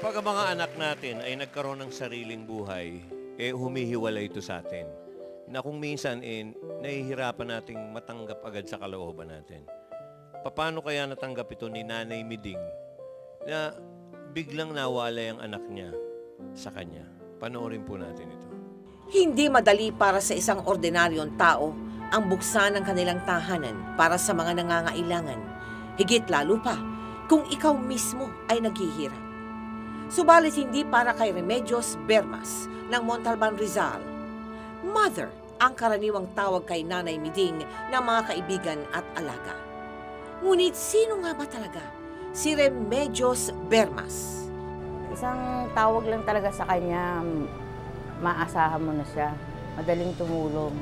Kapag ang mga anak natin ay nagkaroon ng sariling buhay, eh humihiwalay ito sa atin. Na kung minsan eh, nahihirapan nating matanggap agad sa kalooban natin. Paano kaya natanggap ito ni Nanay Miding na biglang nawalay ang anak niya sa kanya? Panoorin po natin ito. Hindi madali para sa isang ordinaryong tao ang buksan ng kanilang tahanan para sa mga nangangailangan. Higit lalo pa kung ikaw mismo ay naghihirap. Subalit hindi para kay Remedios Bermas ng Montalban Rizal. Mother ang karaniwang tawag kay Nanay Miding ng mga kaibigan at alaga. Ngunit sino nga ba talaga si Remedios Bermas? Isang tawag lang talaga sa kanya, maasahan mo na siya. Madaling tumulong.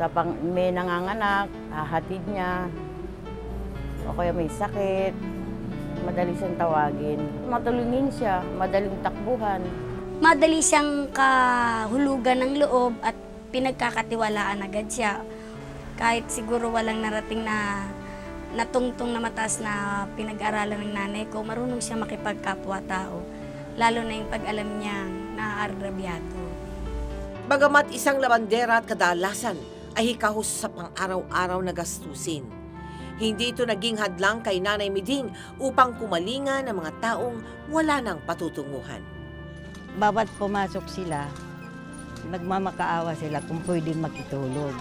Sa pang, may nanganganak, hahatid niya. O kaya may sakit, madali siyang tawagin. Matulungin siya, madaling takbuhan. madali siyang kahulugan ng loob at pinagkakatiwalaan agad siya. Kahit siguro walang narating na natungtong na mataas na pinag-aralan ng nanay ko, marunong siya makipagkapwa-tao. Lalo na yung pag-alam niya na arabyado. Bagamat isang labandera at kadalasan ay hikahos sa pang-araw-araw na gastusin. Hindi ito naging hadlang kay Nanay Miding upang kumalinga ng mga taong wala nang patutunguhan. bawat pumasok sila, nagmamakaawa sila kung pwede makitulog.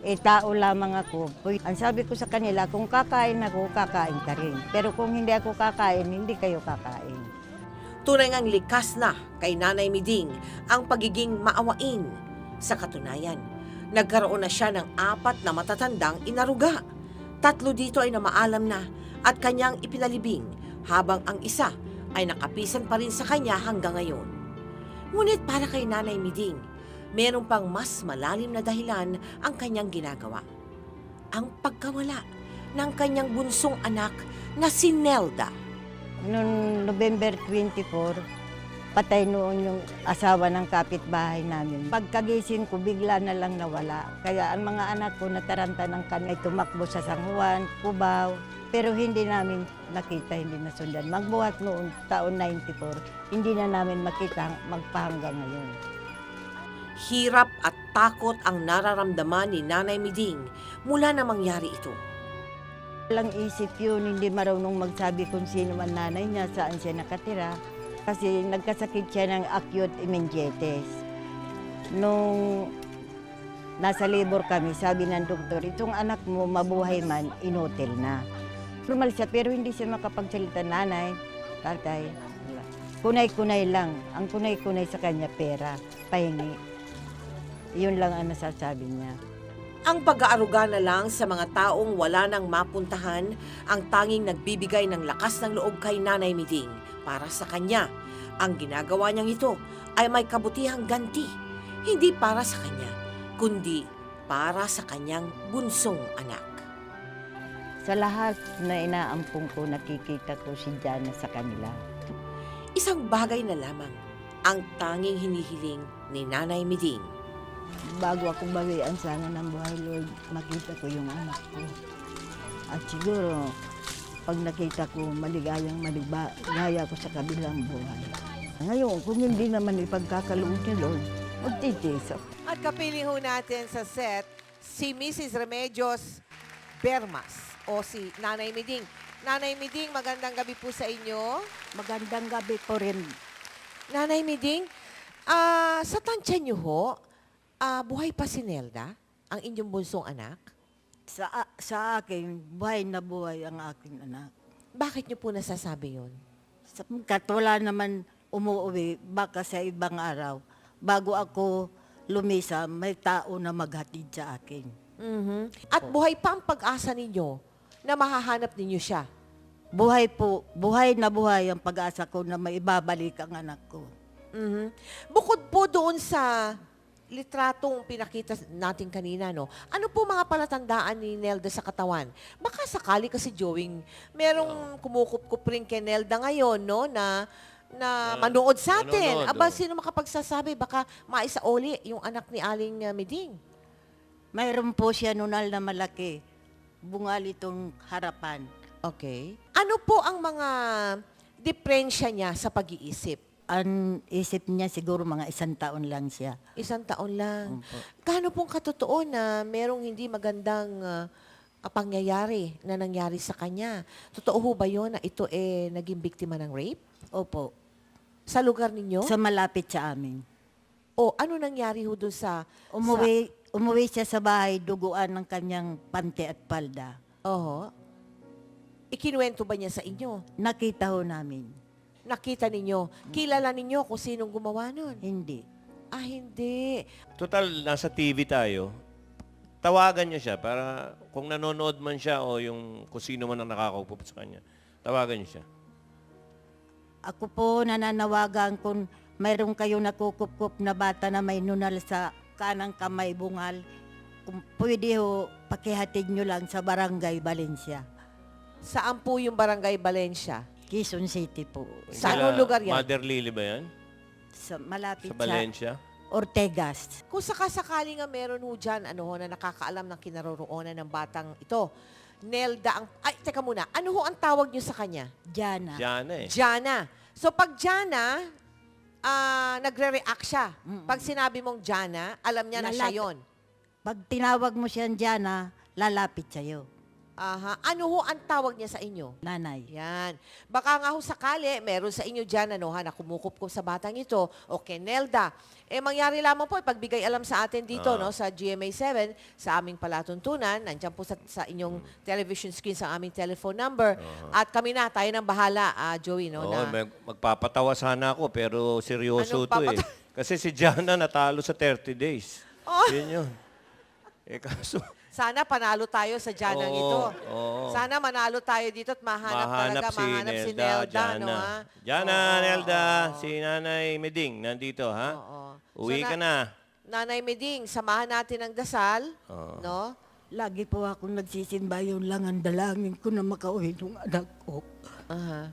Eh, tao lamang ako. Ang sabi ko sa kanila, kung kakain ako, kakain ka rin. Pero kung hindi ako kakain, hindi kayo kakain. Tunay ngang likas na kay Nanay Miding ang pagiging maawain. Sa katunayan, nagkaroon na siya ng apat na matatandang inaruga. Tatlo dito ay namaalam na at kanyang ipinalibing habang ang isa ay nakapisan pa rin sa kanya hanggang ngayon. Ngunit para kay Nanay Miding, meron pang mas malalim na dahilan ang kanyang ginagawa. Ang pagkawala ng kanyang bunsong anak na si Nelda. Noong November 24, patay noon yung asawa ng kapitbahay namin. Pagkagising ko, bigla na lang nawala. Kaya ang mga anak ko nataranta ng kanya ay tumakbo sa San Juan, Cubao. Pero hindi namin nakita, hindi nasundan. Magbuhat noong taon 94, hindi na namin makita magpahanggang ngayon. Hirap at takot ang nararamdaman ni Nanay Miding mula na mangyari ito. Walang isip yun, hindi marunong magsabi kung sino man nanay niya, saan siya nakatira. Kasi nagkasakit siya ng acute meningitis. Nung nasa labor kami, sabi ng doktor, itong anak mo mabuhay man, inotel na. Normal siya, pero hindi siya makapagsalita nanay, tatay. Kunay-kunay lang. Ang kunay-kunay sa kanya, pera, pahingi. Yun lang ang nasasabi niya. Ang pag-aaruga na lang sa mga taong wala nang mapuntahan ang tanging nagbibigay ng lakas ng loob kay Nanay Miding para sa kanya. Ang ginagawa niyang ito ay may kabutihang ganti, hindi para sa kanya, kundi para sa kanyang bunsong anak. Sa lahat na inaampung ko, nakikita ko si Jana sa kanila. Isang bagay na lamang ang tanging hinihiling ni Nanay Miding. Bago ako bawian sana ng buhay, Lord, makita ko yung anak ko. At siguro, pag nakita ko, maligayang maligaya ko sa kabilang buhay. Ngayon, kung hindi naman ipagkakaloob ni Lord, magtitiis ako. At kapili ho natin sa set si Mrs. Remedios Bermas o si Nanay Miding. Nanay Miding, magandang gabi po sa inyo. Magandang gabi po rin. Nanay Miding, ah, sa tansya niyo ho, ah, buhay pa si Nelda, ang inyong bunsong anak. Sa, sa akin, buhay na buhay ang aking anak. Bakit niyo po nasasabi yun? Sapagkat wala naman umuwi, baka sa ibang araw. Bago ako lumisa, may tao na maghatid sa akin. Mhm. At buhay pa ang pag-asa ninyo na mahahanap ninyo siya. Buhay po, buhay na buhay ang pag-asa ko na maibabalik ang anak ko. Mhm. Bukod po doon sa litratong pinakita natin kanina, no? Ano po mga palatandaan ni Nelda sa katawan? Baka sakali kasi Joing, merong kumukup-kup rin kay Nelda ngayon, no? Na na Na manood sa atin. nanonood, Aba, oh. sino makapagsasabi? Baka maisauli yung anak ni Aling uh, Miding. Mayroon po siya nunal na malaki. Bungal itong harapan. Okay. Ano po ang mga diferensya niya sa pag-iisip? Ang isip niya siguro mga isang taon lang siya. Isang taon lang. Opo. Gaano pong katotoo na merong hindi magandang ah, ah, pangyayari na nangyari sa kanya? Totoo ho ba yun na ito eh naging biktima ng rape? Opo. Sa lugar ninyo? Sa malapit sa amin. o ano nangyari ho doon sa... Umuwi, umuwi siya sa bahay, duguan ng kanyang pante at palda. Sa, oho. Ikinuwento ba niya sa inyo? Nakita ho namin. Nakita ninyo? Kilala ninyo kung sinong gumawa nun? Hindi. Ah, hindi. Total, nasa TV tayo. Tawagan niyo siya para kung nanonood man siya o yung kung sino man ang nakakaupo sa kanya. Tawagan niyo siya. Ako po nananawagan kung mayroon kayo nakukup na bata na may nunal sa kanang kamay bungal, kung pwede ho, pakihatid nyo lang sa barangay Valencia. Saan po yung barangay Valencia? Quezon City po. Sa anong lugar yan? Mother Lily ba yan? Sa, malapit Sa sa, Valencia? Ortegas. Kung sakasakali nga meron ho dyan, ano ho, na nakakaalam ng kinaroroonan ng batang ito, Nelda ang... Ay, teka muna. Ano ho ang tawag niyo sa kanya? Jana. Diana eh. Jana. So, pag Jana, ah, nagre-react siya. Mm-mm. Pag sinabi mong Jana, alam niya na siya Lalapit. yon. Pag tinawag mo siyang Jana, lalapit sa'yo. Aha. Ano ho ang tawag niya sa inyo? Nanay. Yan. Baka nga ho sakali, meron sa inyo dyan, ano ha, na kumukup sa batang ito, o kay Nelda. Eh, mangyari lamang po, pagbigay alam sa atin dito, Ah. no, sa GMA 7, sa aming palatuntunan, nandiyan po sa, sa inyong television screen sa aming telephone number. At kami na, tayo nang bahala, ah, Joey, no, Oo, na, mag- magpapatawa sana ako pero seryoso Anong to eh. papata- Kasi si Jana natalo sa 30 days. Oh. Yun yun. Eh kaso, sana panalo tayo sa Janang Oo, ito. oo. Sana manalo tayo dito at mahanap, talaga, mahanap si mahanap si Nelda, Nelda, Jana. no, ha? Jana, Oo, Nelda, si Nanay Meding nandito, ha? Oo. Uwi So, ka na. Nanay Meding, samahan natin ang dasal, Oo. no? Lagi po akong nagsisimba yun lang ang dalangin ko na makauwi ng anak ko. Aha.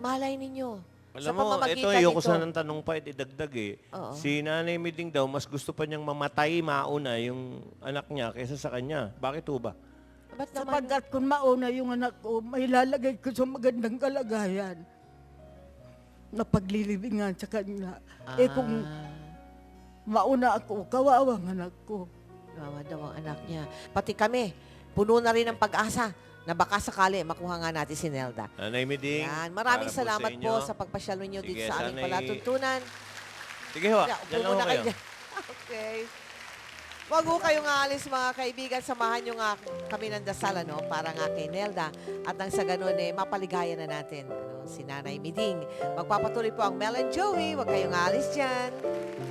Malay ninyo. Alam mo, ito ayoko sana ng tanong pa, idagdag eh. Oo. Si Nanay Meding daw, mas gusto pa niyang mamatay mauna yung anak niya kaysa sa kanya. Bakit ho ba? Ba't naman? Sapagkat kung mauna yung anak ko, may lalagay ko sa magandang kalagayan na paglilibingan sa kanya. Eh kung Ah, mauna ako, kawawang anak ko. Gawa daw ang anak niya. Pati kami, puno na rin ng pag-asa na baka sakali makuha nga natin si Nelda. Nanay Meding, Yan. Maraming para salamat sa po inyo. sa pagpasyal ninyo dito Sige, sa aming sana'y- palatuntunan. Sige ho, dyan lang ho kayo. dyan. okay. Huwag ho kayong aalis mga kaibigan. Samahan nyo nga kami ng dasal ano, para nga kay Nelda. At nang sa ganun, eh, mapaligaya na natin ano, si Nanay Miding. Magpapatuloy po ang Mel and Joey. Huwag kayong aalis dyan.